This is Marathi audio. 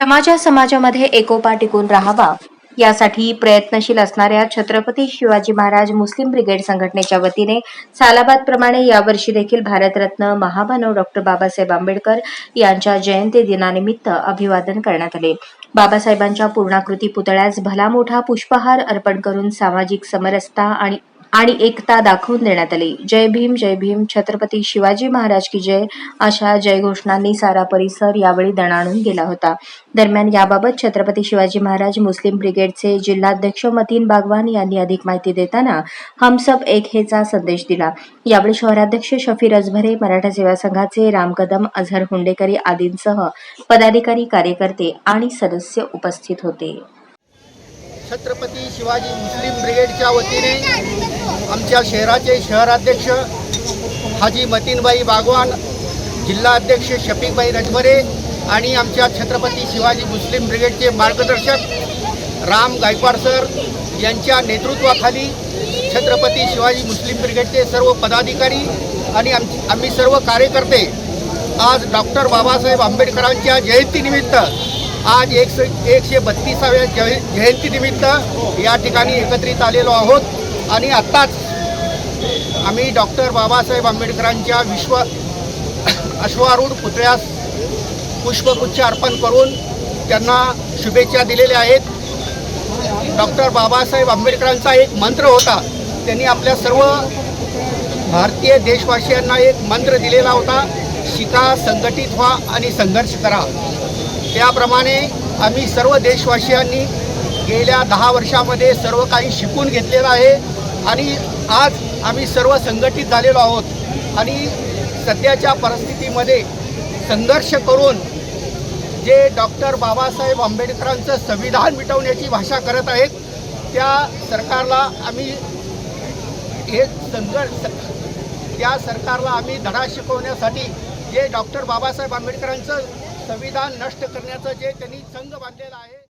समाजा समाजामध्ये एकोपा टिकून राहावा यासाठी प्रयत्नशील असणाऱ्या छत्रपती शिवाजी महाराज मुस्लिम ब्रिगेड संघटनेच्या वतीने सालाबाद प्रमाणे यावर्षी देखील भारतरत्न महामानव डॉक्टर बाबासाहेब आंबेडकर यांच्या जयंती दिनानिमित्त अभिवादन करण्यात आले. बाबासाहेबांच्या पूर्णाकृती पुतळ्यास भला मोठा पुष्पहार अर्पण करून सामाजिक समरसता आणि आणि एकता दाखवून देण्यात आली. जय भीम जय भीम. छत्रपती शिवाजी महाराज की जय. अशा जयघोषणांनी सारा परिसर यावेळी दणाणून गेला होता. दरम्यान याबाबत छत्रपती शिवाजी महाराज मुस्लिम ब्रिगेडचे जिल्हाध्यक्ष मतीन बागवान यांनी अधिक माहिती देताना हमसब एक हेचा संदेश दिला. यावेळी शहराध्यक्ष शफीर अजभरे मराठा सेवा संघाचे राम कदम अझहर हुंडेकरी आदींसह पदाधिकारी कार्यकर्ते आणि सदस्य उपस्थित होते. छत्रपती शिवाजी मुस्लिम ब्रिगेडच्या वतीने आमच्या शहराचे शहराध्यक्ष हाजी मतीनबाई बागवान जिल्हा अध्यक्ष शफीकबाई रजबरे आणि आमच्या छत्रपती शिवाजी मुस्लिम ब्रिगेडचे मार्गदर्शक राम गायकवाड सर यांच्या नेतृत्वाखाली छत्रपती शिवाजी मुस्लिम ब्रिगेडचे सर्व पदाधिकारी आणि आम आम्ही सर्व कार्यकर्ते आज डॉक्टर बाबासाहेब आंबेडकरांच्या जयंतीनिमित्त आज एकशे एकशे बत्तीसाव्या जय जयंतीनिमित्त या ठिकाणी एकत्रित आलेलो आहोत. आणि आत्ताच आम्ही डॉक्टर बाबासाहेब आंबेडकरांच्या विश्व अश्वारूढ पुतळ्यास पुष्पगुच्छ अर्पण करून त्यांना शुभेच्छा दिलेल्या आहेत. डॉक्टर बाबासाहेब आंबेडकरांचा एक मंत्र होता. त्यांनी आपल्या सर्व भारतीय देशवासियांना एक मंत्र दिलेला होता शिका संघटित व्हा आणि संघर्ष करा. त्याप्रमाणे आम्ही सर्व देशवासियांनी गेल्या दहा वर्षामध्ये सर्व काही शिकून घेतलेलं आहे आणि आज आम्ही सर्व संघटित झालेलो आहोत आणि सध्याच्या परिस्थितीमध्ये संघर्ष करून जे डॉक्टर बाबासाहेब आंबेडकरांचं संविधान मिटवण्याची भाषा करत आहेत त्या सरकारला आम्ही हे संघर्ष त्या सरकारला आम्ही धडा शिकवण्यासाठी जे डॉक्टर बाबासाहेब आंबेडकरांचं संविधान नष्ट करण्याचं जे त्यांनी संघ बांधलेलं आहे